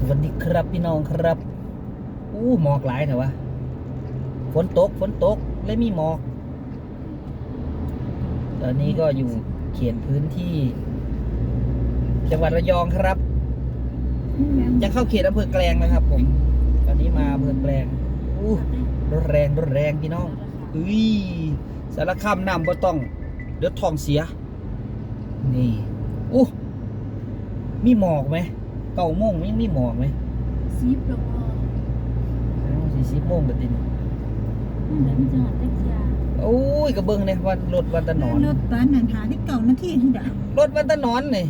สวัสดีครับพี่น้องครับ อู้หมอกหลายเถอะวะฝนตกฝนตกเลยมีหมอก ตอนนี้ก็อยู่เขตพื้นที่ จังหวัดระยองครับ ยังเข้าเขตอำเภอแกลงนะครับ ผม ตอนนี้มาอำเภอแกลงอู้รถแรงรถแรงพี่น้องอุ้ยสารคามนำบ่ต้อง เดี๋ยวท้องเสีย นี่อู้มีหมอกไหม เก้าโมงยังมีหมอกไหมซีบแล้วก็สี่สิบโมงแบบนี้มันเหมือนมันจะหันตะเกียบโอ้ยกระเบื้องเนี่ยวันรถวันตะหนอนรถตอนนั้นหาที่เก่านาทีที่ดังรถวันตะหนอนนี่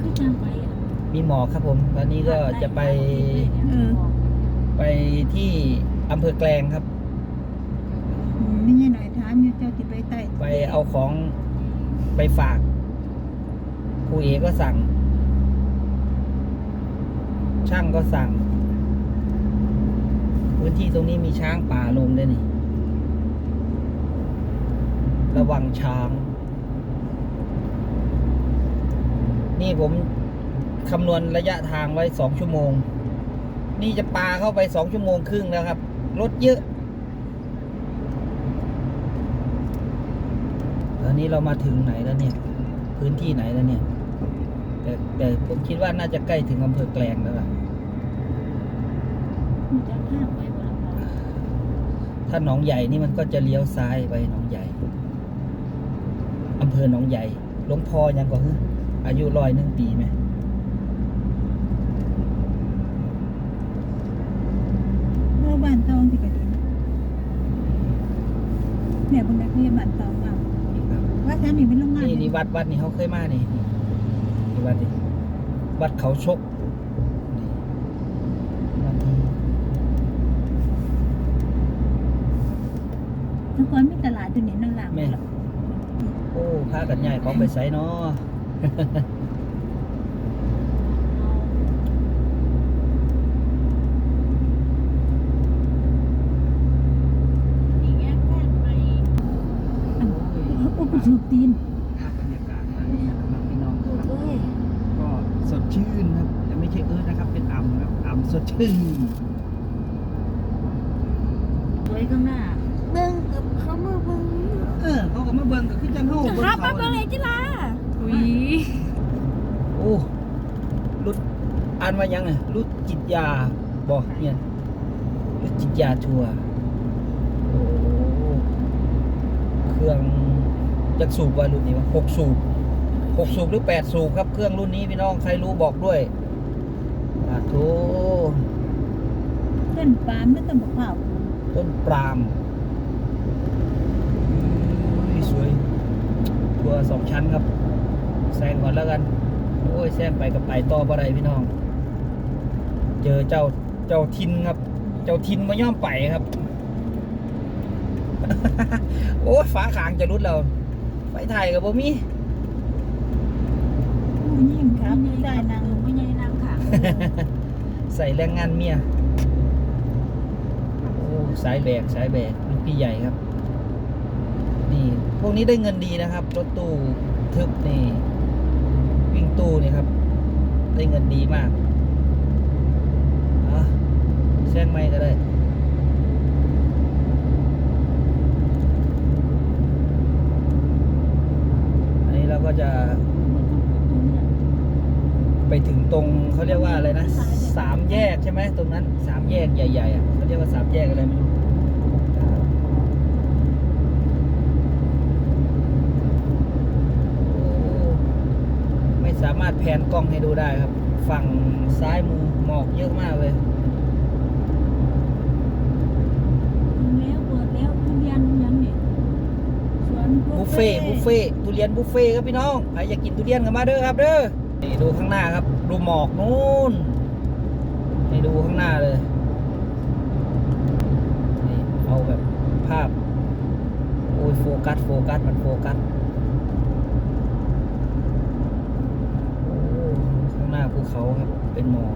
คือจางไปอะมีหมอกครับผม ตอนนี้ก็จะไปเออไปที่อำเภอแกลงครับอืมไม่ใช่หน่อยถามอยู่เจ้าที่ไปใต้ไปเอาของไปฝาก ครูเอก็สั่ง ช่างก็สั่ง พื้นที่ตรงนี้มีช้างป่าลงด้วยนี่ ระวังช้าง นี่ผมคำนวณระยะทางไว้สองชั่วโมง นี่จะปาเข้าไปสองชั่วโมงครึ่งแล้วครับ รถเยอะ ตอนนี้เรามาถึงไหนแล้วเนี่ย พื้นที่ไหนแล้วเนี่ย แต่แต่ผมคิดว่าน่าจะใกล้ถึงอำเภอแกลงแล้วล่ะมันจะข้ามไปบนฟ้าถ้าหนองใหญ่นี่มันก็จะเลี้ยวซ้ายไปหนองใหญ่อำเภอหนองใหญ่หลวงพ่อยังก็ฮึอายุร้อยหนึ่งปีไหมเมื่อบ้านตองที่กระดิ่งเนี่ยบนนั้นคือบ้านตองอะนี่ครับว่าท่านนี่เป็นโรงงานนี่นี่วัดวัดนี่เขาเคยมานี่ นี่นี่วัดนี่วัดเขาชกนี่วัดนี้ทุกคนมีตลาดอยู่นี่นั่นหลังแม่โอ้พากันใหญ่ของไปใส่เนาะนี่แง่แค่ไปโอ้กูถูกตีน สดชื่นสวยข้างหน้าเบิ่งกับเขามาเบิ่งเออเขาก็มาเบิ่งก็คือจังเฮาเบิ่งครับมาเขาเบิ่งไอ้จิลาอุ้ยโอ้รุดอ่านว่ายังไงรุดจิตยาบอกเนี่ยรุดจิตยาทัวร์โอ้เครื่องจักสูบว่ารุ่นนี้ว่าหกสูบหกสูบหรือแปดสูบครับเครื่องรุ่นนี้พี่น้องใครรู้บอกด้วย อ่าโถเส้นปาล์มไม่ต้องบอกเผาต้นปราล์มอุ้ยสวยทัวร์สองชั้นครับ แซงก่อนแล้วกัน โอ้ยแซงไปกับไปต่อบ่ได้พี่น้อง เจอเจ้าเจ้าทินครับ เจ้าทินมาย่อมไปครับ โอ้ยฟ้าขางจะรุดแล้วไปถ่ายกับบ่มี ผู้ยิ่งครับได้นางไม่ ใส่แรงงานเมียโอ้สายแบกสายแบกลูกพี่ใหญ่ครับ นี่ พวกนี้ได้เงินดีนะครับ รถตู้ทึบนี่ วิ่งตู้นี่ครับ ได้เงินดีมากอะแซงไม่ก็ได้อันนี้เราก็จะ ไปถึงตรงเขาเรียกว่าอะไรนะสามแยกใช่ไหมตรงนั้นสามแยกใหญ่ๆอะเขาเรียกว่าสามแยกอะไรไม่รู้โอ้ไม่สามารถแพนกล้องให้ดูได้ครับ ฝั่งซ้ายมือหมอกเยอะมากเลยแล้วเปิดแล้วทุเรียนยังเนี่ยสวนบุฟเฟ่ต์บุฟเฟ่ต์ทุเรียนบุฟเฟ่ต์ครับพี่น้องใครอยากกินทุเรียนกันมาเด้อครับเด้อ นี่ดูข้างหน้าครับ ดูหมอกนู่นนี่ดูข้างหน้าเลยนี่เอาแบบภาพโอ้ยโฟกัสโฟกัสมันโฟกัสข้างหน้าภูเขาครับเป็นหมอก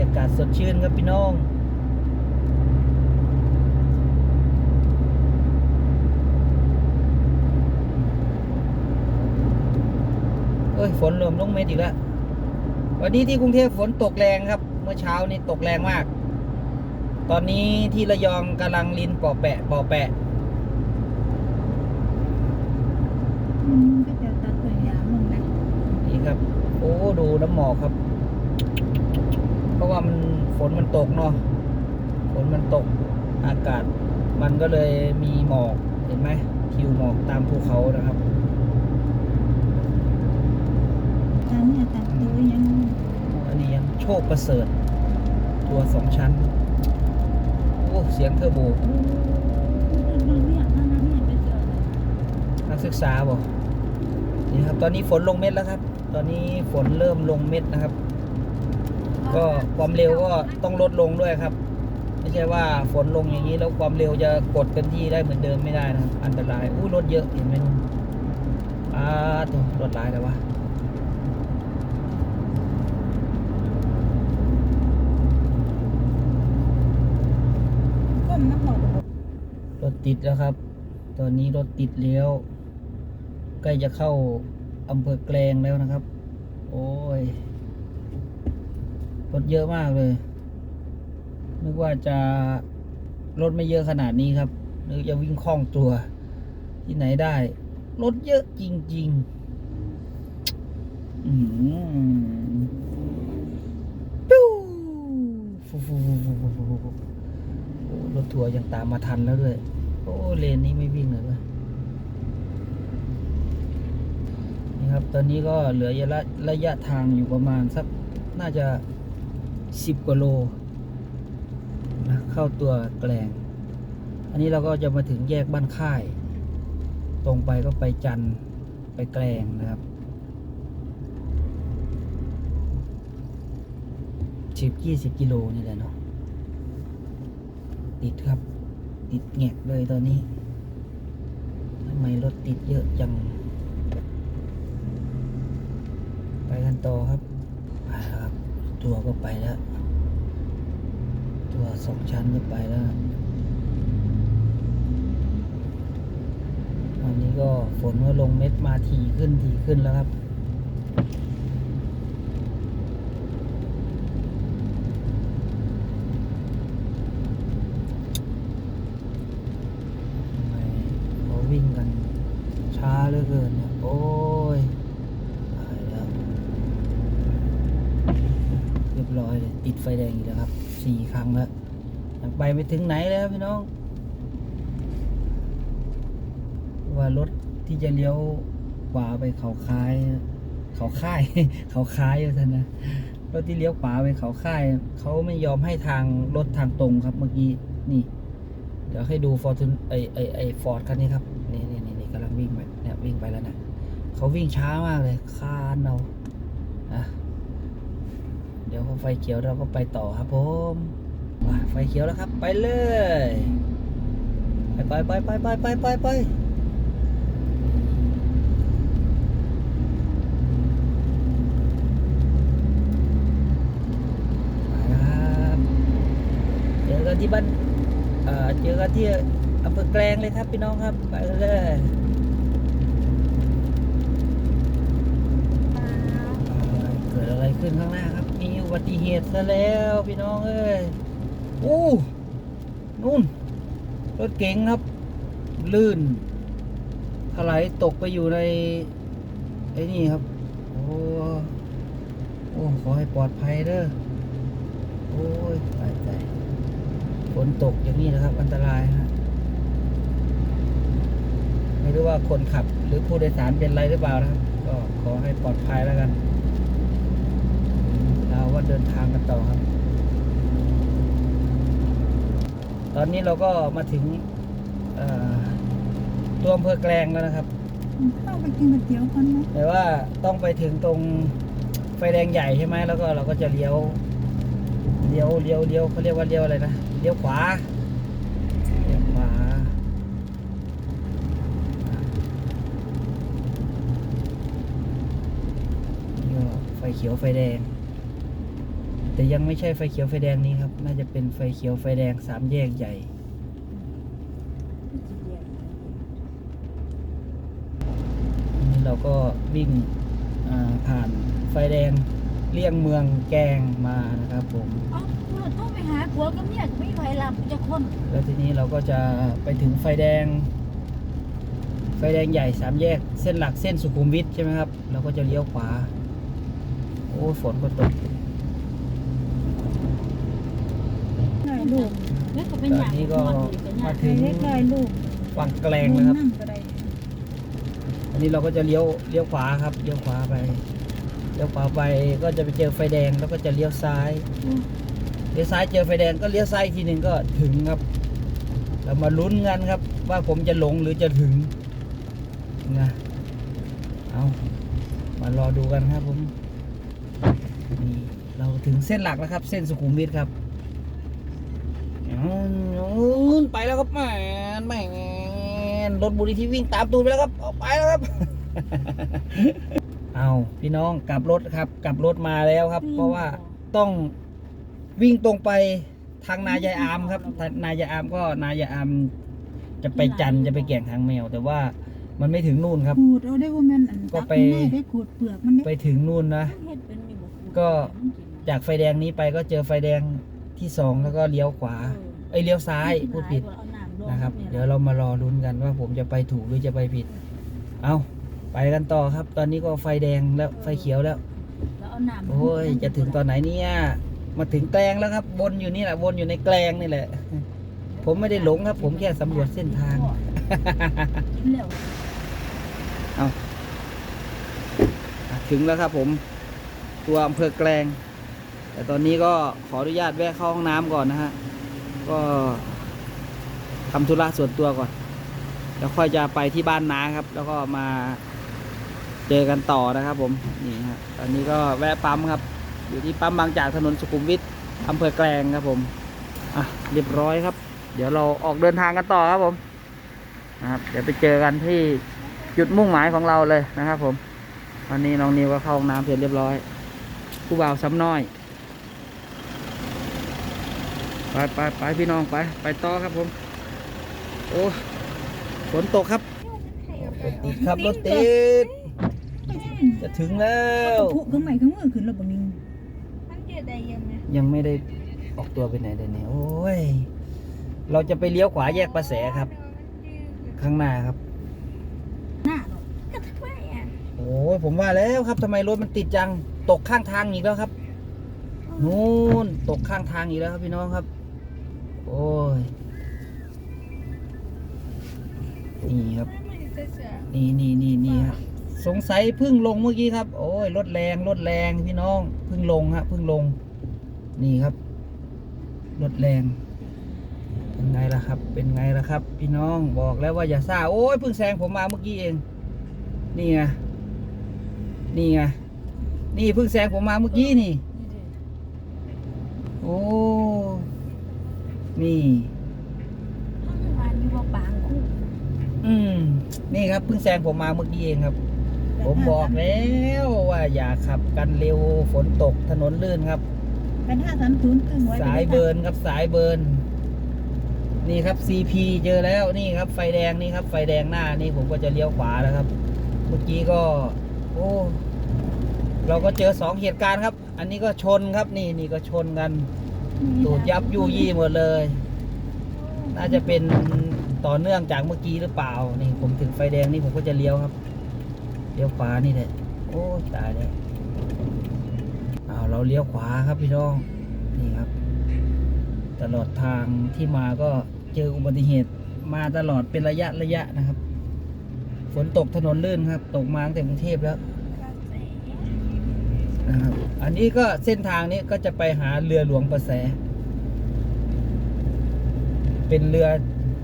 ยากาศสดชื่ นครับพี่น้องเอ้ยฝนเริ่มลงเม็ดอีกแล้ววันนี้ที่กรุงเทพฝนตกแรงครับ เมื่อเช้านี้ตกแรงมาก ตอนนี้ที่ระยองกำลังลินปอแปะปอแปะอืมก็จะตัดตัวยามลงนะนี่ครับ โอ้ ดูน้ำหมอกครับ เพราะว่ามัน ฝนมันตกเนาะฝนมันตกอากาศ มันก็เลยมีหมอกเห็นไหมทิวหมอกตามภูเขานะครับทางเนี่ยตัดตัวยังอันนี้ยังโชคประเสริฐ ตัวสองชั้น โอ้ เสียงเทอร์โบเราเรียกนั่นนะเรียกไปเจอเลยนักศึกษาบอกนี่ครับ ตอนนี้ฝนลงเม็ดแล้วครับ ตอนนี้ฝนเริ่มลงเม็ดนะครับ ก็ความเร็วก็ต้องลดลงด้วยครับ ไม่ใช่ว่าฝนลงอย่างนี้แล้วความเร็วจะกดเต็มที่ได้เหมือนเดิมไม่ได้นะอันตรายอู้รถเยอะเห็นไหมนุ่นอ้าตัวรถหลายแล้ววะรถติดแล้วครับ ตอนนี้รถติดแล้วใกล้จะเข้าอำเภอแกลงแล้วนะครับ โอ้ย รถเยอะมากเลย นึกว่าจะรถไม่เยอะขนาดนี้ครับนึกจะวิ่งคล่องตัว ที่ไหนได้ รถเยอะจริง ๆ อืมปิ้วฟูฟูฟูฟูฟูฟูฟูโอ้รถทัวร์ยังตามมาทันแล้วด้วย โอ้เลนนี้ไม่วิ่งเลยเว้ยนี่ครับ ตอนนี้ก็เหลือระระยะทางอยู่ประมาณสักน่าจะ สิบกว่าโลนะเข้าตัวแกลง อันนี้เราก็จะมาถึงแยกบ้านค่าย ตรงไปก็ไปจันไปแกลงนะครับสิบยี่สิบกิโลนี่แหละเนาะติดครับ ติดแงกเลยตอนนี้ทำไมรถติดเยอะจัง ไปกันต่อครับ ไปครับ ตัวก็ไปแล้ว ตัวสองชั้นก็ไปแล้วครับตอนนี้ก็ฝนก็ลงเม็ดมาถีขึ้นถีขึ้นแล้วครับทำไมเขาวิ่งกันช้าเหลือเกินเนี่ยโอ้ยตายแล้ว เรียบร้อยเลย ติดไฟแดงอีกแล้วครับสี่ครั้งแล้วยังไปไม่ถึงไหนเลยครับพี่น้อง ว่ารถที่จะเลี้ยวขวาไปเขาค้าย เขาค่าย เขาค้ายอยู่ท่านนะรถที่เลี้ยวขวาไปเขาค่ายเขาไม่ยอมให้ทางรถทางตรงครับเมื่อกี้นี่ เดี๋ยวให้ดูฟอร์ทูนไอไอไอฟอร์ดคันนี้ครับนี่นี่นี่นี่กำลังวิ่งไปเนี่ยวิ่งไปแล้วนะเขาวิ่งช้ามากเลยคานเอาอะ เดี๋ยวพอไฟเขียวเราก็ไปต่อครับผมไฟเขียวแล้วครับ ไปเลย ไปไปไปไปไปไปไปไปครับเจอกันที่บ้านเจอกันที่อำเภอแกลงเลยครับพี่น้องครับ ไปเลยเกิดอะไรขึ้นข้างหน้าครับ บัติเหตุซะแล้วพี่น้องเอ้ยอู้นู่น รถเก๋งครับ ลื่นถลายตกไปอยู่ใน ไอ้นี่ครับ โอ้โอ้ขอให้ปลอดภัยเด้อโอ้ยตายตายฝนตกอย่างนี้นะครับ อันตรายฮะไม่รู้ว่าคนขับหรือผู้โดยสารเป็นไรหรือเปล่านะครับ ก็ขอให้ปลอดภัยแล้วกัน เราก็เดินทางกันต่อครับ ตอนนี้เราก็มาถึงเอ่อตัวอำเภอแกลงแล้วนะครับเข้าไปกินก๋วยเตี๋ยวก่อนไหมแต่ว่าต้องไปถึงตรงไฟแดงใหญ่ใช่ไหมแล้วก็เราก็จะเลี้ยวเลี้ยวเลี้ยวเลี้ยวเขาเรียกว่าเลี้ยวอะไรนะเลี้ยวขวาเลี้ยวขวานี่ก็ไฟเขียวไฟแดง แต่ยังไม่ใช่ไฟเขียวไฟแดงนี้ครับ น่าจะเป็นไฟเขียวไฟแดงสามแยกใหญ่อันนี้เราก็วิ่งอ่าผ่านไฟแดงเลี่ยงเมืองแกงมานะครับผมเอ้าเราต้องไปหาผัวกับเมียไม่ไหวหลับจะคน แล้วทีนี้เราก็จะไปถึงไฟแดง ไฟแดงใหญ่สามแยก เส้นหลักเส้นสุขุมวิทใช่ไหมครับ เราก็จะเลี้ยวขวา โอ้ฝนก็ตก หน่อย ลูกแล้วก็เป็นอย่างตอนนี้ก็มาถึให้งเล็กน้อยลูกฝั่งแกลงนะครับนั่งก็ได้อันนี้เราก็จะเลี้ยวเลี้ยวขวาครับเลี้ยวขวาไปเลี้ยวขวาไปก็จะไปเจอไฟแดงแล้วก็จะเลี้ยวซ้ายเลี้ยวซ้ายเจอไฟแดงก็เลี้ยวซ้ายอีกทีหนึ่งก็ถึงครับ เรามาลุ้นกันครับ ว่าผมจะหลงหรือจะถึงนะเอามารอดูกันครับผมนี่เราถึงเส้นหลักแล้วครับ เส้นสุขุมวิทครับอืม ไปแล้วครับแหมนแหมนรถบุรีที่วิ่งตามตูดไปแล้วครับออกไปแล้วครับเอาพี่น้องกลับรถครับ กลับรถมาแล้วครับ เพราะว่าต้องวิ่งตรงไปทางนายายอามครับทางนายายอามก็นายายอามจะไปจันทร์จะไปแก่งทางแมว แต่ว่ามันไม่ถึงนู่นครับขูดเอาได้ว่ามันอันก็ตักไปง่ายได้ขูดเปลือกมันได้ไปถึงนู่นนะเฮ็ดเป็นมีบ่ครูก็จากไฟแดงนี้ไปก็เจอไฟแดงที่สองแล้วก็เลี้ยวขวา เอ้ยเลี้ยวซ้ายพูดผิดเอาน้ำลงนะครับนี่เดี๋ยวเรามารอลุ้นกันว่าผมจะไปถูกหรือจะไปผิด เอาไปกันต่อครับ ตอนนี้ก็ไฟแดงแล้วไฟเขียวแล้วแล้วเอาน้ำโอ้ยจะถึงตอนไหนเนี่ยมาถึงแกลงแล้วครับวนอยู่นี่แหละวนอยู่ในแกลงนี่แหละ ผมไม่ได้หลงครับ ผมแค่สำรวจเส้นทางกินแล้วถึงแล้วครับผมตัวอำเภอแกลง แต่ตอนนี้ก็ขออนุญาตแวะเข้าห้องน้ำก่อนนะฮะ ก็ทำธุระส่วนตัวก่อน แล้วค่อยจะไปที่บ้านน้าครับ แล้วก็มาเจอกันต่อนะครับ ผมนี่ฮะตอนนี้ก็แวะปั๊มครับ อยู่ที่ปั๊มบางจากถนนสุขุมวิทอำเภอแกลงครับ ผมอะเรียบร้อยครับ เดี๋ยวเราออกเดินทางกันต่อครับผมนะครับเดี๋ยวไปเจอกันที่จุดมุ่งหมายของเราเลยนะครับ ผมวันนี้น้องนิวก็เข้าห้องน้ำเสร็จเรียบร้อยผู้บ่าวซ้ำน้อย ไปไปไปพี่น้องไป ไปต่อครับผม โอ้ฝนตกครับรถติดครับรถติด จะถึงแล้วผูกข้างใหม่ข้างมือขึ้นแล้วบ่นิ่งมันเกิดได้ยังไงยังไม่ได้ออกตัวไปไหนเลยเนี่ยโอ้ย เราจะไปเลี้ยวขวาแยกประแสครับ ข้างหน้าครับหน้าหรอกก็ทำไมอะโอ้ยผมว่าแล้วครับทำไมรถมันติดจังตกข้างทางอีกแล้วครับนู่นตกข้างทางอีกแล้วครับพี่น้องครับ โอ้ย นี่ครับ นี่นี่นี่นี่ครับ สงสัยพึ่งลงเมื่อกี้ครับ โอ้ย รถแรง รถแรงพี่น้อง พึ่งลงฮะพึ่งลง นี่ครับ รถแรง เป็นไงล่ะครับ เป็นไงล่ะครับ พี่น้อง บอกแล้วว่าอย่าซ่า โอ้ยพิ่งแซงผมมาเมื่อกี้เอง นี่ไง นี่ไง นี่พิ่งแซงผมมาเมื่อกี้นี่ โอ้ นี่วันอยู่ว่าบางคู่อืม นี่ครับเพิ่งแซงผมมาเมื่อกี้เองครับ ผมบอกแล้วว่าอย่าขับกันเร็วฝนตกถนนลื่นครับกันห้าสามศูนย์ครึ่งไว้สายเบิร์นครับสายเบิร์นนี่ครับ CP เจอแล้วนี่ครับ ไฟแดงนี่ครับ ไฟแดงหน้านี่ผมก็จะเลี้ยวขวาแล้วครับ เมื่อกี้ก็ โอ้เราก็เจอสองเหตุการณ์ครับ อันนี้ก็ชนครับนี่นี่ก็ชนกัน ตูดยับยู่ยี่หมดเลย น่าจะเป็นต่อเนื่องจากเมื่อกี้หรือเปล่า นี่ผมถึงไฟแดงนี่ผมก็จะเลี้ยวครับ เลี้ยวขวานี่แหละ โอ้ตายแล้วเอาวเราเลี้ยวขวาครับพี่น้อง นี่ครับ ตลอดทางที่มาก็เจออุบัติเหตุมาตลอดเป็นระยะระยะนะครับ ฝนตกถนนลื่นครับ ตกมาตั้งแต่กรุงเทพแล้ว นะครับ อันนี้ก็เส้นทางนี้ก็จะไปหาเรือหลวงประแส เป็นเรือ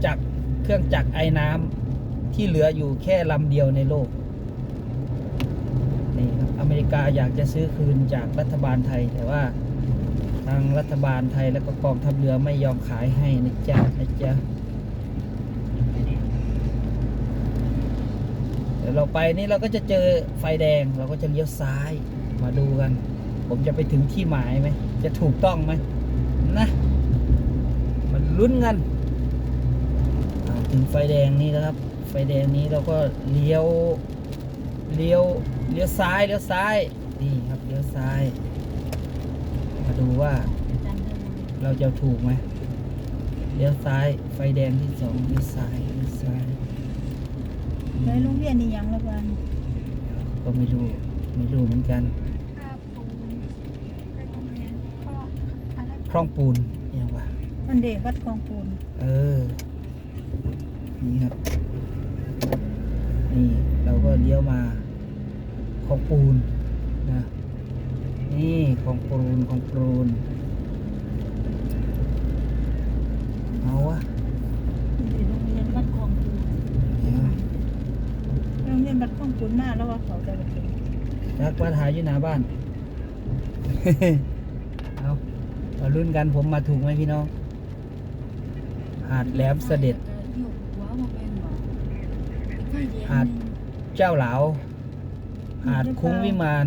จักรเครื่องจักรไอ้น้ำที่เหลืออยู่แค่ลำเดียวในโลก นี่ครับ อเมริกาอยากจะซื้อคืนจากรัฐบาลไทย แต่ว่าทางรัฐบาลไทยและก็กองทัพเรือไม่ยอมขายให้นะจ๊ะนะจ๊ะเดี๋ยวเราไปนี่เราก็จะเจอไฟแดงเราก็จะเลี้ยวซ้าย มาดูกัน ผมจะไปถึงที่หมายไหม จะถูกต้องไหมนะมันลุ้นกันอ่าถึงไฟแดงนี่แล้วครับ ไฟแดงนี้เราก็เลี้ยวเลี้ยวเลี้ยวซ้ายเลี้ยวซ้ายนี่ครับเลี้ยวซ้าย มาดูว่าจันเดินเราจะถูกไหมเลี้ยวซ้าย ไฟแดงที่สองเลี้ยวซ้ายเลี้ยวซ้ายเลยโรงเรียนนี่ยังละกันก็ไม่รู้ ไม่รู้เหมือนกันคลองปูนยังวะมันเด็กวัดคลองปูน เออ นี่ครับ นี่เราก็เลี้ยวมาคลองปูนนะ นี่คลองปูนคลองปูน เอาวะ อยู่โรงเรียนวัดคลองปู เดี๋ยว โรงเรียนวัดคลองปูนมาแล้วว่าเขาจะไปถึง รักว่าถ่ายอยู่หน้าบ้าน เอาเรารุ่นกันผมมาถูกไหมพี่น้อง หาดแหลมเสด็จอยู่หัวมาเป็นบ่ใกล้เดียวหาดเจ้าเหลา หาดคุ้งวิมาน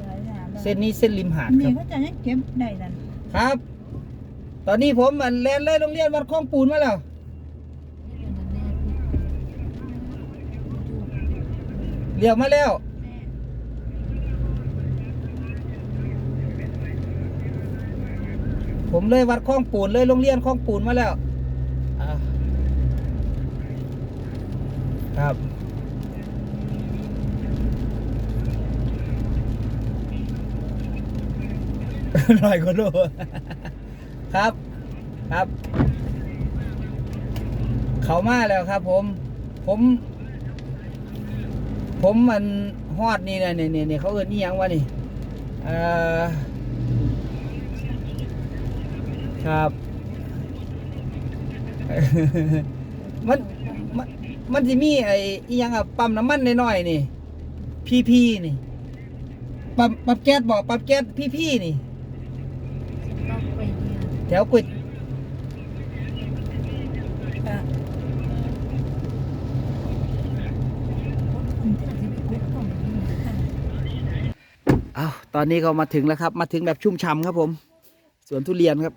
หลายหาบ้านเส้นนี้เส้นริมหาดเมีคยรับเขาจะยังเก็บได้นั่นครับ ตอนนี้ผมมันแลนเลยโรงเรียนวัดคลองปูนมาแล้วเรียวมาแล้ว ผมเลยวัดคลองปูนเลยโรงเรียนคลองปูนมาแล้วครับหน่อยก็รู้ครับครับ เขามาแล้วครับ ผม ผม ผมมันฮอดนี่นะเนี่ยเนี่ยเนี่ยเขาเอิ้นนี่ยังวะนี่เอ่อ ครับ มันมันมันจะมีไอ้อีหยังอะปั๊มน้ำมันน้อยๆนี่ พีพีนี่ปั๊มปั๊มแก๊สบอกปั๊มแก๊สพีพีนี่ต้องไปเรียนแถวกุยอะคุณจะไปกุ๊กก่อนอ้าวตอนนี้ก็มาถึงแล้วครับ มาถึงแบบชุ่มฉ่ำครับผมสวนทุเรียนครับ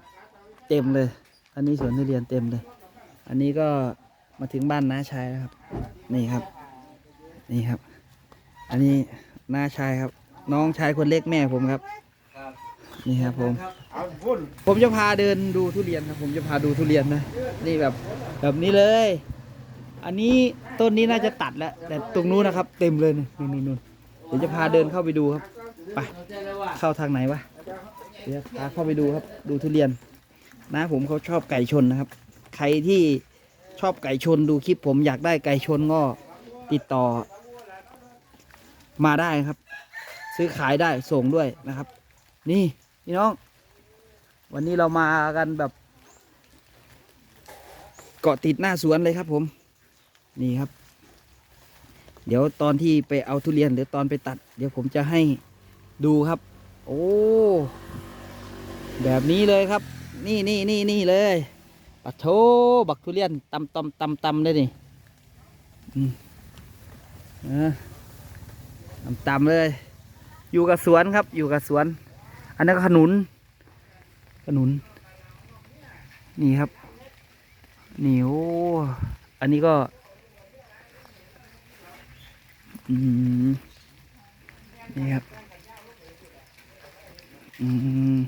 เต็มเลย อันนี้สวนทุเรียนเต็มเลย อันนี้ก็มาถึงบ้านน้าชายแล้วครับ นี่ครับ นี่ครับ อันนี้น้าชายครับ น้องชายคนเล็กแม่ผมครับ นี่ครับผม ผมจะพาเดินดูทุเรียนครับ ผมจะพาดูทุเรียนนะ นี่แบบแบบนี้เลย อันนี้ต้นนี้น่าจะตัดแล้ว แต่ตรงนู้นนะครับ เต็มเลยนู่นนู่นนู่นเดี๋ยวจะพาเดินเข้าไปดูครับ ไป เข้าทางไหนวะ เดี๋ยวพาเข้าไปดูครับ ดูทุเรียน นะผมเขาชอบไก่ชนนะครับ ใครที่ชอบไก่ชนดูคลิปผมอยากได้ไก่ชนก็ติดต่อ มาได้ครับ ซื้อขายได้ส่งด้วยนะครับ นี่พี่น้อง วันนี้เรามากันแบบเกาะติดหน้าสวนเลยครับผม นี่ครับ เดี๋ยวตอนที่ไปเอาทุเรียนหรือตอนไปตัด เดี๋ยวผมจะให้ดูครับ โอ้ แบบนี้เลยครับ นี่นี่นี่นี่เลยปัดโถบักทุเรียนตำตำตำตำเลยนี่ตำตำเลย อยู่กับสวนครับ อยู่กับสวน อันนั้นก็ขนุน ขนุน นี่ครับนี่โอ้อันนี้ก็อืมนี่ครับ อืม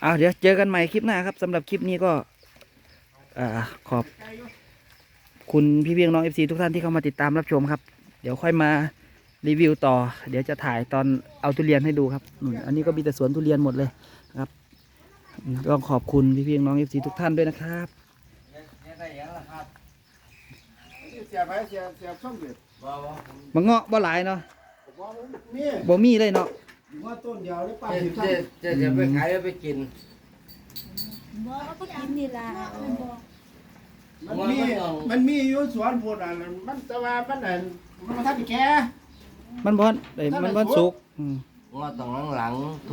เอาเดี๋ยวเจอกันใหม่คลิปหน้าครับสำหรับคลิปนี้ก็อขอบคุณพี่เพียงน้องเอฟซีทุกท่านที่เข้ามาติดตามรับชมครับ เดี๋ยวค่อยมารีวิวต่อ เดี๋ยวจะถ่ายตอนเอาทุเรียนให้ดูครับอันนี้ก็มีแต่สวนทุเรียนหมดเลยครับต้องขอบคุณพี่เพียงน้องเอฟซีทุกท่านด้วยนะครับเสียไปเสียช่องเด็ดมะเงาะบ่หลายเนาะบ่มีเลยเนาะ ว่าต้นเดียวได้ป่ะจะสิบช่องจะจะจะไปขายแล้วไปกิน บ่ก็กินนี่ล่ะมันมีมันมีอยู่สวนพูดอะมันแต่ว่ามันอะมันมาทับอีแกมันบ่เอ้ยมันบ่สุกอืม ว่าต้องหลังๆ